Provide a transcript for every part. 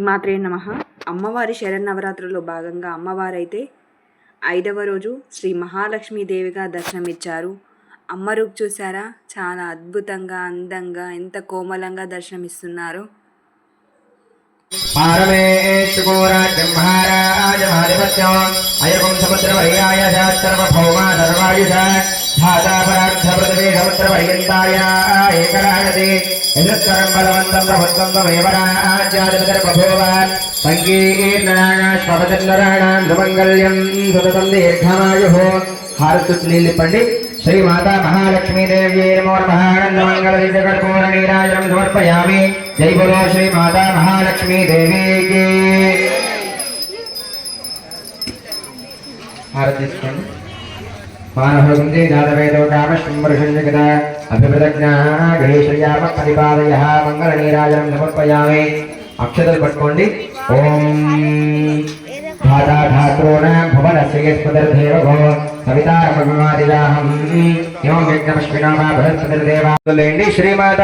మాత్రే నమ. అమ్మవారి శరన్నవరాత్రుల్లో భాగంగా అమ్మవారైతే ఐదవ రోజు శ్రీ మహాలక్ష్మీదేవిగా దర్శనమిచ్చారు. అమ్మ రూపు చూసారా చాలా అద్భుతంగా అందంగా ఎంత కోమలంగా దర్శనమిస్తున్నారు. పారమేశ్వరాజ్యం మహారాజమాధిపత్యం అయకం సముద్రవర్యాయ సర్వభౌమా సర్వాయుష ధాతాపరార్థపృథివీ ఏకరాగతి యశస్కరం బలవంతం ప్రభుత్వం త్వమేవరాజ్యాధిపతిర్బభూవ సంకీర్ణాశ్వపచంద్రాణాం సుమంగళ్యం సుతతం దీర్ఘమాయుః హారతు నీళ్ళిప్పండి శ్రీ మాతా మహాలక్ష్మీదేవ్యై నమో నమః దివ్యకర్పూర నీరాజనం సమర్పయామి జై బలో శ్రీ మాతా మహాలక్ష్మీదేవికి హారతి తీసుకోండి మానభృంది జాతవేదో కామశ్వరుషం జగత అభిమృతజ్ఞా గణేశ్వర్యామ పరిపాలయ మంగళ నీరాజనం సమర్పయామి అక్షతలు పట్టుకోండి ఓం ధాతా ధాత్రోణ భువనస్య యస్పతిర్దేవో సవితారమభిమాదిదాహం ఇమం యజ్ఞమశ్వినామా శ్రీమాత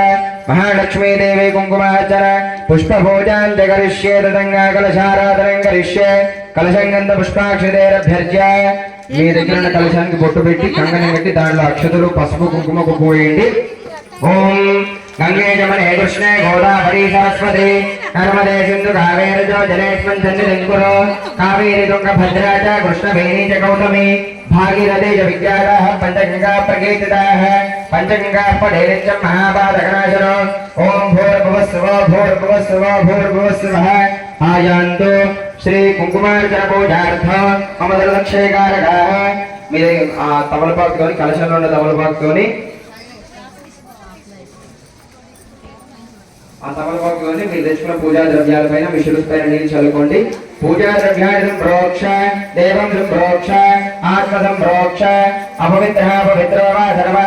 మహాలక్ష్మీదేవి కుంకుమార్చన పుష్పభోజాన్ జగరిష్యే తదంగా కలశారాధనం కరిష్యే కలశం గంధ పుష్పాక్షతేరభ్యర్జ్య మీ దగ్గర ఉన్న కలశానికి బొట్టు పెట్టి కంగని పెట్టి దాంట్లో అక్షతలు పసుపు కుంకుమ పోయండి ఓం గంగే జమనే కృష్ణే గోదావరి సరస్వతి నర్మదే సింధు కావేరజో జలేస్మన్ సన్నిధింకురో కావేరి తుంగ భద్రా చ కృష్ణవేణీ చ గౌతమి. భాగీరథే చ విద్యారాः పంచగంగా ప్రకీర్తితాः పంచగంగా పడేరిత్యం మహాపాదకనాశనో. ఓం భూర్భువస్సువ భూర్భువస్సువ భూర్భువస్సువః ఆయాంతు శ్రీ కుంకుమార్జన పూజార్థ మమ దక్షేకారకాः మీరు ఆ తమలపాకుతోని కలశంలో ఉన్న తమలపాకుతోని. ఆ తమలపాకులోని మీరు తెచ్చుకున్న పూజా ద్రవ్యాల పైన మీ పైన నీళ్ళు చల్లుకోండి. పూజా ద్రవ్యాన్ని ప్రోక్ష దేవం ప్రోక్ష ఆత్మ సంప్రోక్ష అపవిత్ర పవిత్ర వా సర్వా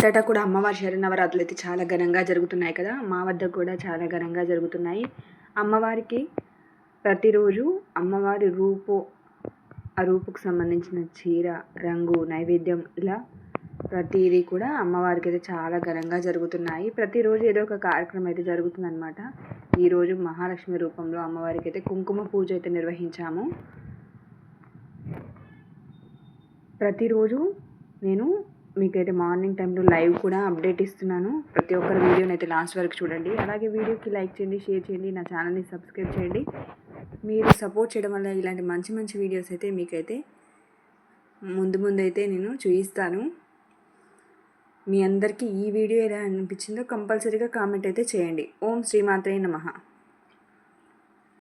అంతటా కూడా అమ్మవారి శరణవరాత్రులు అయితే చాలా ఘనంగా జరుగుతున్నాయి కదా? మా వద్ద కూడా చాలా ఘనంగా జరుగుతున్నాయి. అమ్మవారికి ప్రతిరోజు అమ్మవారి రూపు ఆ రూపుకు సంబంధించిన చీర రంగు నైవేద్యం ఇలా ప్రతిదీ కూడా అమ్మవారికి అయితే చాలా ఘనంగా జరుగుతున్నాయి. ప్రతిరోజు ఏదో ఒక కార్యక్రమం అయితే జరుగుతుందన్నమాట. ఈరోజు మహాలక్ష్మి రూపంలో అమ్మవారికి అయితే కుంకుమ పూజ అయితే నిర్వహించాము. ప్రతిరోజు నేను మీకైతే మార్నింగ్ టైంలో లైవ్ కూడా అప్డేట్ ఇస్తున్నాను. ప్రతి ఒక్కరి వీడియోని అయితే లాస్ట్ వరకు చూడండి. అలాగే వీడియోకి లైక్ చేయండి షేర్ చేయండి నా ఛానల్ని సబ్స్క్రైబ్ చేయండి. మీరు సపోర్ట్ చేయడం వల్ల ఇలాంటి మంచి మంచి వీడియోస్ అయితే మీకైతే ముందు ముందు అయితే నేను చూపిస్తాను మీ అందరికీ ఈ వీడియో ఎలా అనిపించిందో కంపల్సరీగా కామెంట్ అయితే చేయండి. ఓం శ్రీమాత్రే నమ.